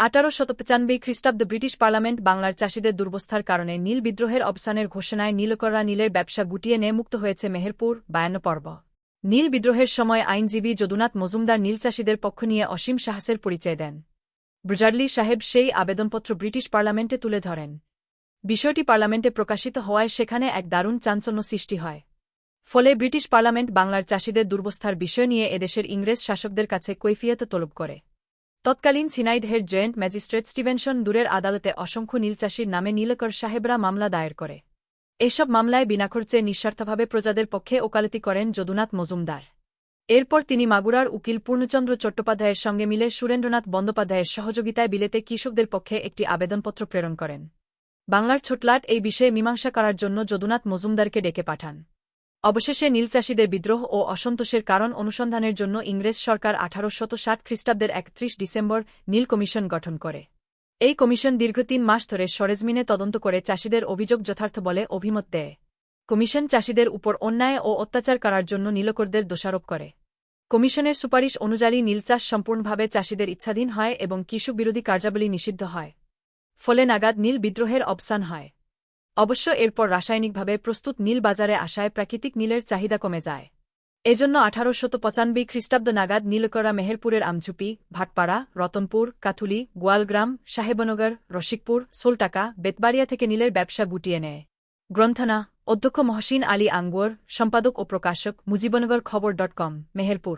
আঠারো শত পঁচানব্বই খ্রিস্টাব্দ ব্রিটিশ পার্লামেন্ট বাংলার চাষিদের দুর্বস্থার কারণে নীল বিদ্রোহের অবসানের ঘোষণায় নীলকররা নীলের ব্যবসা গুটিয়ে নিয়ে মুক্ত হয়েছে মেহেরপুর বায়ান্ন পর্ব নীল বিদ্রোহের সময় আইনজীবী যদুনাথ মজুমদার নীল চাষিদের পক্ষ নিয়ে অসীম সাহসের পরিচয় দেন। ব্রজারলি সাহেব সেই আবেদনপত্র ব্রিটিশ পার্লামেন্টে তুলে ধরেন। বিষয়টি পার্লামেন্টে প্রকাশিত হওয়ায় সেখানে এক দারুণ চাঞ্চল্য সৃষ্টি হয়। ফলে ব্রিটিশ পার্লামেন্ট বাংলার চাষিদের দুর্বস্থার বিষয় নিয়ে এদেশের ইংরেজ শাসকদের কাছে কৈফিয়ত তলব করে। তৎকালীন সিনাইডহের জয়েন্ট ম্যাজিস্ট্রেট স্টিভেনসন দূরের আদালতে অসংখ্য নীলচাষীর নামে নীলকর সাহেবরা মামলা দায়ের করে। এসব মামলায় বিনাখরচে নিঃস্বার্থভাবে প্রজাদের পক্ষে ওকালতি করেন যদুনাথ মজুমদার। এরপর তিনি মাগুরার উকিল পূর্ণচন্দ্র চট্টোপাধ্যায়ের সঙ্গে মিলে সুরেন্দ্রনাথ বন্দ্যোপাধ্যায়ের সহযোগিতায় বিলেতে কৃষকদের পক্ষে একটি আবেদনপত্র প্রেরণ করেন। বাংলার ছোটলাট এই বিষয়ে মীমাংসা করার জন্য যদুনাথ মজুমদারকে ডেকে পাঠান। অবশেষে নীলচাষীদের বিদ্রোহ ও অসন্তোষের কারণ অনুসন্ধানের জন্য ইংরেজ সরকার আঠারোশত ষাট খ্রিস্টাব্দের একত্রিশ ডিসেম্বর নীল কমিশন গঠন করে। এই কমিশন দীর্ঘ তিন মাস ধরে সরেজমিনে তদন্ত করে চাষিদের অভিযোগ যথার্থ বলে অভিমত দেয়। কমিশন চাষিদের উপর অন্যায় ও অত্যাচার করার জন্য নীলকরদের দোষারোপ করে। কমিশনের সুপারিশ অনুযায়ী নীলচাষ সম্পূর্ণভাবে চাষিদের ইচ্ছাধীন হয় এবং কৃষক বিরোধী কার্যাবলী নিষিদ্ধ হয়। ফলে নাগাদ নীল বিদ্রোহের অবসান হয়। অবশ্য এরপর রাসায়নিকভাবে প্রস্তুত নীল বাজারে আসায় প্রাকৃতিক নীলের চাহিদা কমে যায়। এজন্য আঠারোশত পঁচানব্বই খ্রিস্টাব্দ নাগাদ নীলকরা মেহেরপুরের আমঝুপি, ভাটপাড়া, রতনপুর কাথুলি গোয়ালগ্রাম সাহেবনগর রসিকপুর, সোলটাকা, বেতবাড়িয়া থেকে নীলের ব্যবসা গুটিয়ে নেয়। গ্রন্থনা, অধ্যক্ষ মহসিন আলী আঙ্গুয়ার সম্পাদক ও প্রকাশক মুজিবনগর খবর ডট কম, মেহেরপুর।